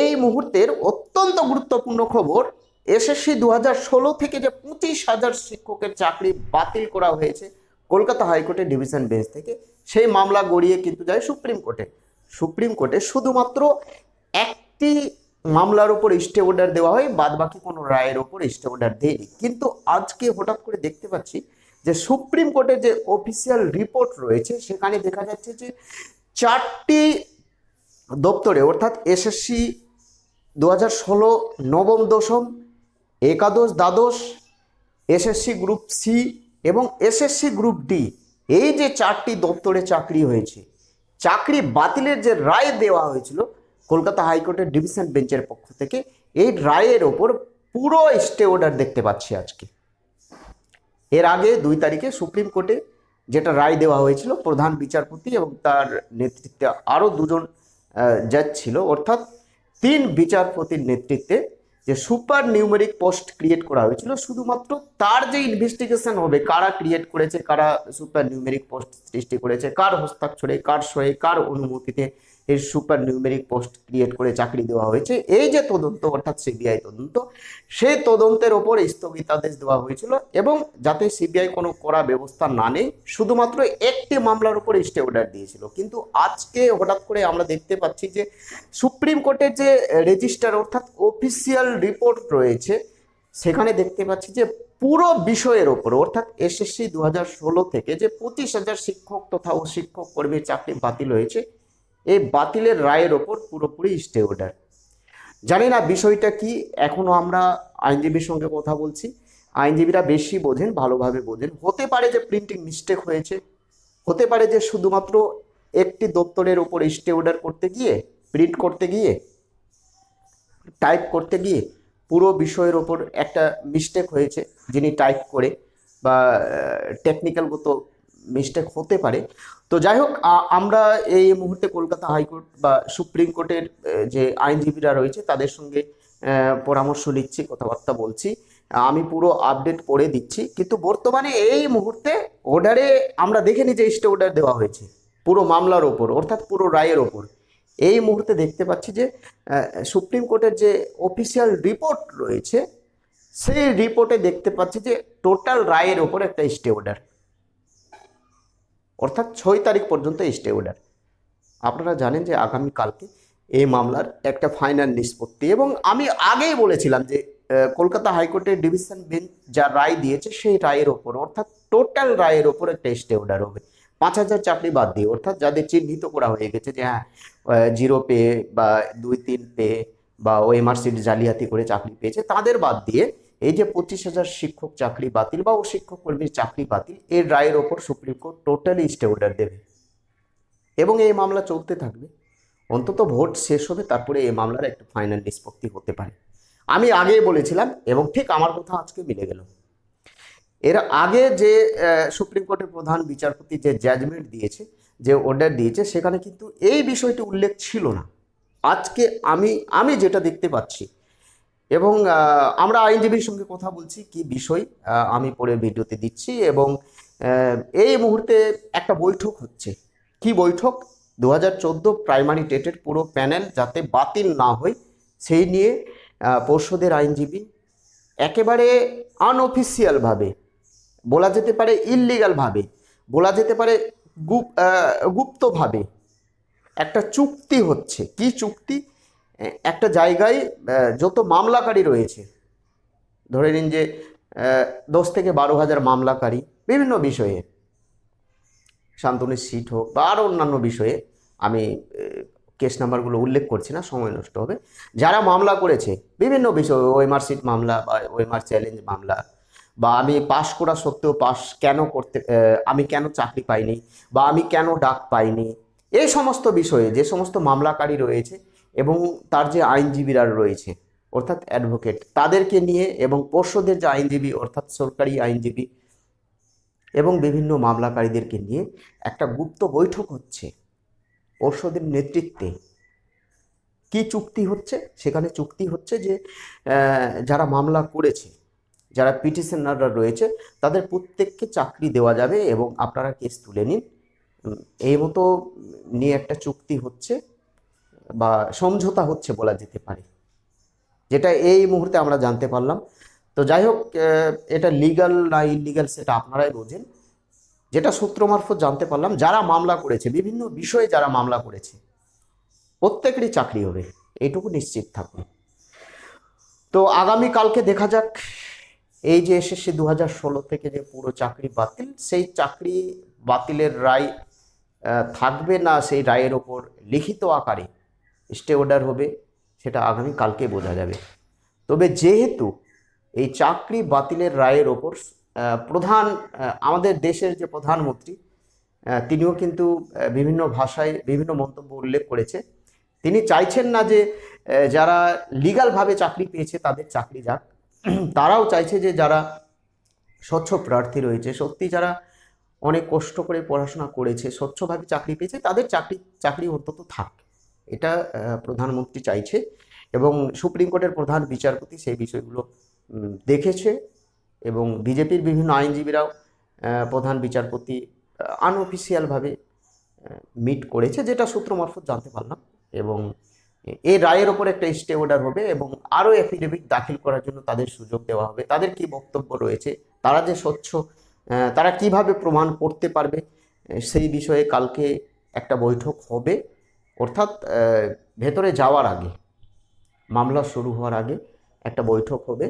এই মুহূর্তের অত্যন্ত গুরুত্বপূর্ণ খবর এসএসসি দু হাজার ষোলো থেকে যে পঁচিশ হাজার শিক্ষকের চাকরি বাতিল করা হয়েছে কলকাতা হাইকোর্টের ডিভিশন বেঞ্চ থেকে, সেই মামলা গড়িয়ে কিন্তু যায় সুপ্রিম কোর্টে। সুপ্রিম কোর্টে শুধুমাত্র একটি মামলার উপর স্টে অর্ডার দেওয়া হয় বাদ বাকি কোনো রায়ের ওপর স্টে অর্ডার দেয়নি। কিন্তু আজকে হঠাৎ করে দেখতে পাচ্ছি যে সুপ্রিম কোর্টের যে অফিসিয়াল রিপোর্ট রয়েছে, সেখানে দেখা যাচ্ছে যে চারটি দপ্তরে, অর্থাৎ এসএসসি দু হাজার ষোলো নবম দশম, একাদশ দ্বাদশ এসএসসি গ্রুপ সি এবং এসএসসি গ্রুপ ডি, এই যে চারটি দপ্তরে চাকরি হয়েছে, চাকরি বাতিলের যে রায় দেওয়া হয়েছিল কলকাতা হাইকোর্টের ডিভিশন বেঞ্চের পক্ষ থেকে, এই রায়ের ওপর পুরো স্টে অর্ডার দেখতে পাচ্ছি আজকে। এর আগে দুই তারিখে সুপ্রিম কোর্টে যেটা রায় দেওয়া হয়েছিল, প্রধান বিচারপতি এবং তার নেতৃত্বে আরও দুজন ছিল। অর্থাৎ তিন বিচারপতির নেতৃত্বে যে সুপার নিউমেরিক পোস্ট ক্রিয়েট করা হয়েছিল, শুধুমাত্র তার যে ইনভেস্টিগেশন হবে, কারা ক্রিয়েট করেছে, কারা সুপার নিউমেরিক পোস্ট সৃষ্টি করেছে, কার হস্তাক্ষরে, কার সয়ে, কার অনুমতিতে এই সুপার নিউমেরিক পোস্ট ক্রিয়েট করে চাকরি দেওয়া হয়েছে। এই যে তদন্ত, অর্থাৎ সিবিআই তদন্ত, সেই তদন্তের ওপর স্থগিতাদেশ দেওয়া হয়েছিল এবং যাতে সিবিআই কোনো করা ব্যবস্থা না নেই শুধুমাত্র একটি মামলার উপর স্টে অর্ডার দিয়েছিল। কিন্তু আজকে হঠাৎ করে আমরা দেখতে পাচ্ছি যে সুপ্রিম কোর্টের যে রেজিস্টার অর্থাৎ অফিসিয়াল রিপোর্ট রয়েছে, সেখানে দেখতে পাচ্ছি যে পুরো বিষয়ের ওপর, অর্থাৎ এসএসসি দু হাজার ষোলো থেকে যে পঁচিশ হাজার শিক্ষক তথা ও শিক্ষক কর্মীর চাকরি বাতিল হয়েছে এই বাতিলের রায়ের ওপর পুরোপুরি স্টে অর্ডার জানি না বিষয়টা কি, এখনও আমরা আইনজীবীর সঙ্গে কথা বলছি। আইনজীবীরা বেশি বোঝেন, ভালোভাবে বোঝেন। হতে পারে যে প্রিন্টিং মিস্টেক হয়েছে, হতে পারে যে শুধুমাত্র একটি দপ্তরের উপর স্টে অর্ডার করতে গিয়ে প্রিন্ট করতে গিয়ে টাইপ করতে গিয়ে পুরো বিষয়ের ওপর একটা মিস্টেক হয়েছে, যিনি টাইপ করে বা টেকনিক্যালগত মিস্টেক হতে পারে। তো যাই হোক আমরা এই মুহূর্তে কলকাতা হাইকোর্ট বা সুপ্রিম কোর্টের যে আইনজীবীরা রয়েছে, তাদের সঙ্গে পরামর্শ নিচ্ছি, কথাবার্তা বলছি। আমি পুরো আপডেট করে দিচ্ছি। কিন্তু বর্তমানে এই মুহূর্তে অর্ডারে আমরা দেখে নিই যে স্টে অর্ডার দেওয়া হয়েছে। পুরো মামলার ওপর, অর্থাৎ পুরো রায়ের ওপর। এই মুহূর্তে দেখতে পাচ্ছি যে সুপ্রিম কোর্টের যে অফিসিয়াল রিপোর্ট রয়েছে, সেই রিপোর্টে দেখতে পাচ্ছি যে টোটাল রায়ের ওপর একটা স্টে অর্ডার অর্থাৎ ছয় তারিখ পর্যন্ত স্টে অর্ডার আপনারা জানেন যে আগামীকালকে এই মামলার একটা ফাইনাল নিষ্পত্তি এবং আমি আগেই বলেছিলাম যে কলকাতা হাইকোর্টের ডিভিশন বেঞ্চ যা রায় দিয়েছে সেই রায়ের ওপর, অর্থাৎ টোটাল রায়ের ওপর একটা স্টে অর্ডার হবে। পাঁচ হাজার চাকরি বাদ দিয়ে, অর্থাৎ যাদের চিহ্নিত করা হয়ে গেছে যে হ্যাঁ জিরো পে বা দুই তিন পে বা ওএমআরসির জালিয়াতি করে চাকরি পেয়েছে, তাদের বাদ দিয়ে এই যে পঁচিশ হাজার শিক্ষক চাকরি বাতিল বা ও শিক্ষক কর্মীর চাকরি বাতিল, এর রায়ের ওপর supreme court totally stay order দেবে। এবং এই মামলা চলতে থাকবে। অন্তত ভোট শেষ হবে, তারপরে এই মামলার একটা ফাইনাল নিষ্পত্তি হতে পারে। আমি আগেই বলেছিলাম, এবং ঠিক আমার কথা আজকে মিলে গেল। এর আগে যে সুপ্রিম কোর্টের প্রধান বিচারপতি যে জাজমেন্ট দিয়েছে, যে অর্ডার দিয়েছে, সেখানে কিন্তু এই বিষয়টি উল্লেখ ছিল না। আজকে আমি আমি যেটা দেখতে পাচ্ছি এবং আমরা আইনজীবীর সঙ্গে কথা বলছি কি বিষয় আমি পরে ভিডিওতে দিচ্ছি এবং এই মুহূর্তে একটা বৈঠক হচ্ছে। কি বৈঠক? দু হাজার চোদ্দ প্রাইমারি টেটের পুরো প্যানেল যাতে বাতিল না হয়, সেই নিয়ে পর্ষদের আইনজীবী একেবারে আনঅফিসিয়ালভাবে বলা যেতে পারে ইললিগালভাবে বলা যেতে পারে গুপ- গুপ্তভাবে একটা চুক্তি হচ্ছে। কি চুক্তি? একটা জায়গায় যত মামলাকারী রয়েছে, ধরে নিন যে দশ থেকে বারো হাজার মামলাকারী, বিভিন্ন বিষয়ে, শান্তনুর সিট হোক বা আরও অন্যান্য বিষয়ে, আমি কেস নাম্বারগুলো উল্লেখ করছি না, সময় নষ্ট হবে। যারা মামলা করেছে, বিভিন্ন বিষয়ে, ওএমআর সিট মামলা বা ওয়েমার চ্যালেঞ্জ মামলা, বা আমি পাশ করা সত্ত্বেও পাশ কেন করতে আমি কেন চাকরি পাইনি, বা আমি কেন ডাক পাইনি, এই সমস্ত বিষয়ে, যে সমস্ত মামলাকারী রয়েছে এবং তার যে আইনজীবীরা রয়েছে, অর্থাৎ অ্যাডভোকেট তাদেরকে নিয়ে এবং পর্ষদের যে আইনজীবী, অর্থাৎ সরকারি আইনজীবী এবং বিভিন্ন মামলাকারীদেরকে নিয়ে একটা গুপ্ত বৈঠক হচ্ছে। পর্ষদের নেতৃত্বে কি চুক্তি হচ্ছে? সেখানে চুক্তি হচ্ছে যে যারা মামলা করেছে, যারা পিটিশনাররা রয়েছে, তাদের প্রত্যেককে চাকরি দেওয়া যাবে এবং আপনারা কেস তুলে নিন। এই মতো নিয়ে একটা চুক্তি হচ্ছে। বা সমঝোতা হচ্ছে বলা যেতে পারে। যেটা এই মুহূর্তে আমরা জানতে পারলাম। তো যাই হোক এটা লিগাল না ইলিগাল সেটা আপনারাই বোঝেন। যেটা সূত্র মারফত জানতে পারলাম, যারা মামলা করেছে, বিভিন্ন বিষয়ে যারা মামলা করেছে, প্রত্যেকেরই চাকরি হবে এইটুকু নিশ্চিত থাকুন। তো আগামী কালকে দেখা যাক, এই যে এসএসসি দু হাজার ষোলো থেকে যে পুরো চাকরি বাতিল, সেই চাকরি বাতিলের রায় থাকবে না সেই রায়ের ওপর লিখিত আকারে? স্টে অর্ডার হবে, সেটা আগামী কালকে বোঝা যাবে। তবে যেহেতু এই চাকরি বাতিলের রায়ের ওপর প্রধান আমাদের দেশের যে প্রধানমন্ত্রী তিনিও কিন্তু বিভিন্ন ভাষায় বিভিন্ন মন্তব্য উল্লেখ করেছে। তিনি চাইছেন না যে যারা লিগালভাবে চাকরি পেয়েছে তাদের চাকরি যাক। তারাও চাইছে যে যারা স্বচ্ছ প্রার্থী রয়েছে, সত্যি যারা অনেক কষ্ট করে পড়াশোনা করেছে, স্বচ্ছভাবে চাকরি পেয়েছে, তাদের চাকরি চাকরি অন্তত থাক। এটা প্রধানমন্ত্রী চাইছে এবং সুপ্রিম কোর্টের প্রধান বিচারপতি সেই বিষয়গুলো দেখেছে এবং বিজেপির বিভিন্ন আইনজীবীরাও প্রধান বিচারপতি আনঅফিসিয়ালভাবে মিট করেছে, যেটা সূত্র মারফত জানতে পারলাম এবং এই রায়ের ওপর একটা স্টে অর্ডার হবে এবং আরও এফিডেভিট দাখিল করার জন্য তাদের সুযোগ দেওয়া হবে। তাদের কি বক্তব্য রয়েছে? তারা যে স্বচ্ছ তারা কীভাবে প্রমাণ করতে পারবে সেই বিষয়ে কালকে একটা বৈঠক হবে। অর্থাৎ ভেতরে যাওয়ার আগে, মামলা শুরু হওয়ার আগে একটা বৈঠক হবে।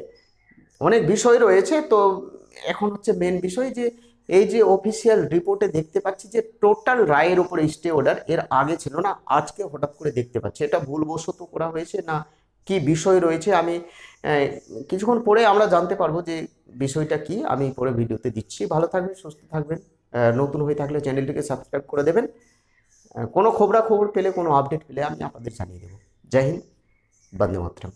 অনেক বিষয় রয়েছে, তো এখন হচ্ছে মেন বিষয় যে, এই যে অফিসিয়াল রিপোর্টে দেখতে পাচ্ছি যে টোটাল রায়ের উপরে স্টে অর্ডার এর আগে ছিল না, আজকে হঠাৎ করে দেখতে পাচ্ছি। এটা ভুলবশত করা হয়েছে না, কি বিষয় রয়েছে আমি কিছুক্ষণ পরে আমরা জানতে পারব যে বিষয়টা কি, আমি পরে ভিডিওতে দিচ্ছি। ভালো থাকবেন, সুস্থ থাকবেন নতুন হয়ে থাকলে চ্যানেলটিকে সাবস্ক্রাইব করে দেবেন। কোনো খবরা খবর পেলে, কোনো আপডেট পেলে আমি আপনাদের জানিয়ে দেবো। জয় হিন্দ, বন্দে মাতরম।